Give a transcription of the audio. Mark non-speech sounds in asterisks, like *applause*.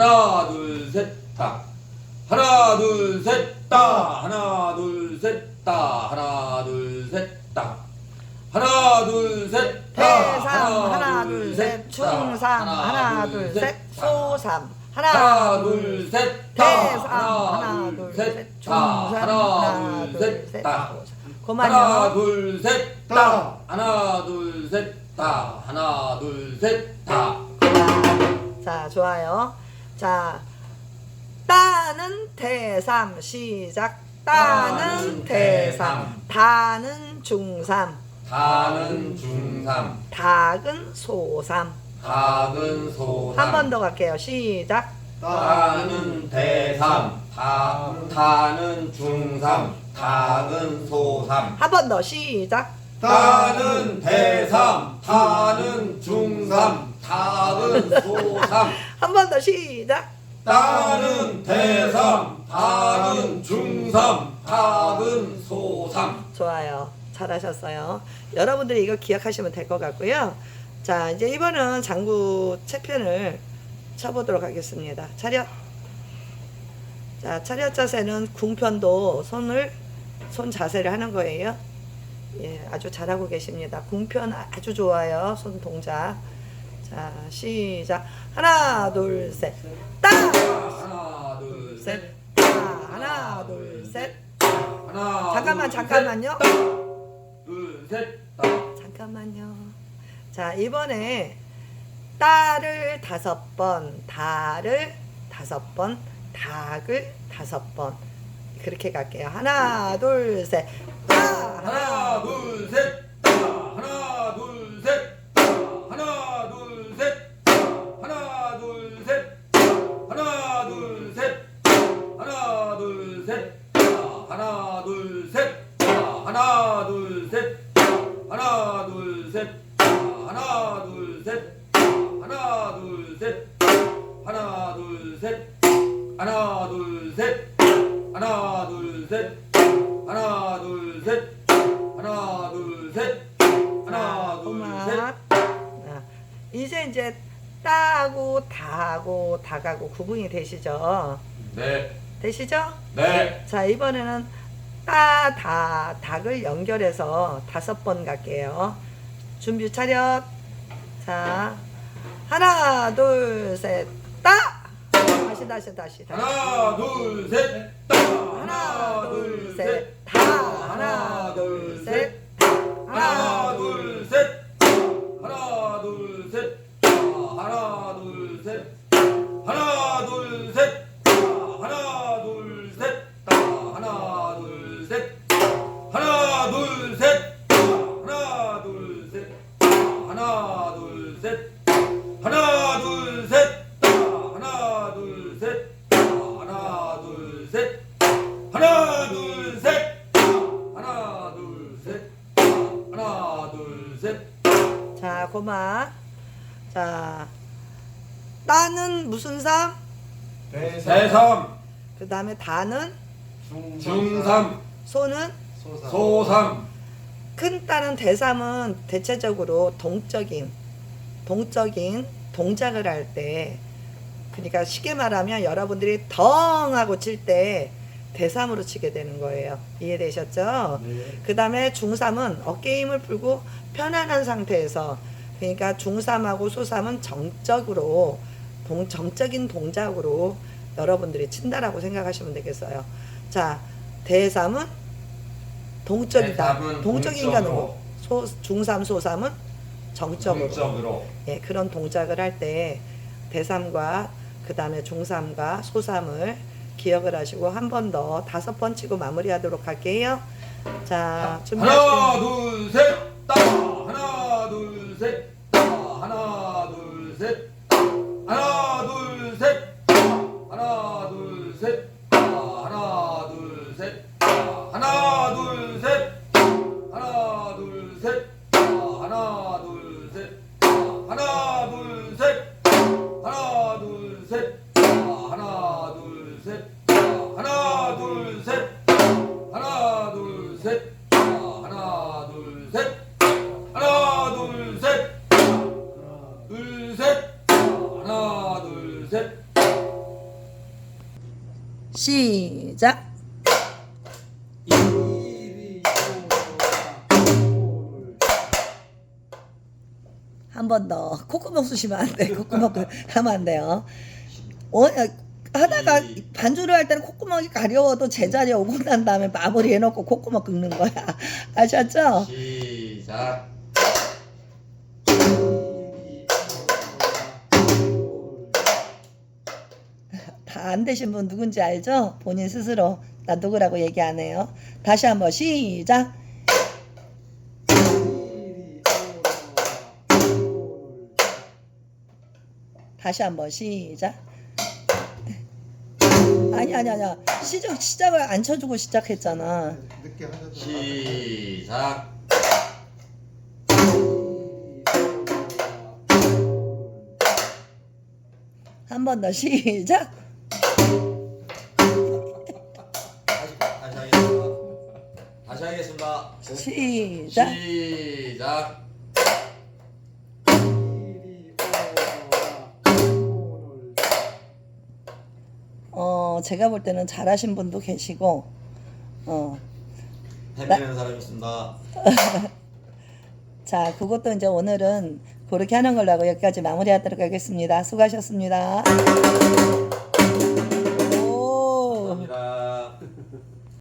하나 둘 셋 다 하나 둘 셋 다 하나 둘 셋 다 하나 둘 셋 다 하나 둘 셋다 대삼 하나 둘셋 중삼 하나 둘 셋 소삼 하나 하나 둘 둘셋다 대삼 하나 하나 둘셋 둘셋다 중삼 하나 하나 둘셋 둘셋다 소삼 하나 그만요 둘셋 다 하나 둘 셋 다 하나 둘 셋다 그만. 자 좋아요 자 따는 대삼 시작. 따는 따는 대삼. 다는 중삼. 다는 중삼. 닭은 소삼. 닭은 소삼. 한 번 더 갈게요. 시작. 다는 대삼. 다, 다는 중삼. 닭은 소삼. 한 번 더. 시작. 다는 대삼. 다는 중삼. 닭은 소삼 한 번 더 시작. 다는 대삼 다는 중삼 닭은 소삼. 좋아요. 잘하셨어요. 여러분들이 이거 기억하시면 될 것 같고요. 자 이제 이번은 장구 채편을 쳐보도록 하겠습니다. 차렷. 자 차렷 자세는 궁편도 손을 손 자세를 하는 거예요. 예 아주 잘하고 계십니다. 궁편 아주 좋아요. 손 동작 자 시작 하나 둘 셋 따! 하나 둘셋 셋 따! 하나 둘 셋 하나 잠깐만 둘, 잠깐만요 둘셋 잠깐만요. 자, 이번에 따를 다섯 번, 다를 다섯 번, 닭을 다섯 번. 그렇게 갈게요. 하나, 둘, 셋. 따! 하나 둘 셋 셋. 자, 하나, 둘, 셋. 자, 하나, 둘, 셋. 자, 하나, 둘, 셋. 자, 하나, 둘, 셋. 자, 하나, 둘, 셋. 하나, 둘, 셋. 하나, 둘, 셋. 하나, 둘, 셋. 하나, 둘, 셋. 하나, 둘, 셋. 하나, 둘, 셋. 이제 이제 따고 다하고 다가고 구분이 되시죠? 네. 되시죠? 네, 자, 이번에는 따, 다, 닭을 연결해서 다섯 번 갈게요. 준비 차렷. 자, 하나, 둘, 셋, 따! 다시, 다시, 다시, 다시. 하나 둘셋 하나, 둘, 셋, 다! 하나, 둘, 셋, 둘셋 하나 둘셋 하나 둘셋 하나 둘셋 자, 고마. 자, 따는 무슨 삼? 대삼 그 다음에 다는? 중삼 소는? 소삼 큰 딸은 대삼은 대체적으로 동적인 동적인 동작을 할때 그러니까 쉽게 말하면 여러분들이 덩 하고 칠 때 대삼으로 치게 되는 거예요. 이해되셨죠? 그 다음에 중삼은 어깨 힘을 풀고 편안한 상태에서 그러니까 중삼하고 소삼은 정적으로 동, 정적인 동작으로 여러분들이 친다라고 생각하시면 되겠어요. 자, 대삼은 동적이다. 대삼은 동적으로. 누구? 소, 중삼, 소삼은 정적으로. 정적으로 예, 그런 동작을 할 때 대삼과 그 다음에 중삼과 소삼을 기억을 하시고 한 번 더 다섯 번 치고 마무리하도록 할게요. 자, 준비하시고. 둘셋. 따. 하나 둘셋. 따. 하나 둘셋. 하나 둘셋. 하나 둘셋 시작. 한 번 더. 콧구멍 쑤시면 안 돼. 콧구멍 하면 안 돼요. 어, 하다가 반주를 할 때는 콧구멍이 가려워도 제자리에 오고 난 다음에 마무리 해놓고 콧구멍 긁는 거야. 아셨죠? 시작 안 되신 분 누군지 알죠? 본인 스스로 나 누구라고 얘기 안 해요. 다시 한번 시작. 다시 한번 시작. 아니 아니 아니야. 시작 시작을 안 쳐주고 시작했잖아. 늦게 하셔도 시작 한 번 더 시작. 다시 다시 하겠습니다 다시 하겠습니다 시작. 시작 어 제가 볼 때는 잘하신 분도 계시고 어. 헤매는 사람이 있습니다 *laughs* 자, 그것도 이제 오늘은 그렇게 하는 걸로 하고 여기까지 마무리하도록 하겠습니다. 수고하셨습니다.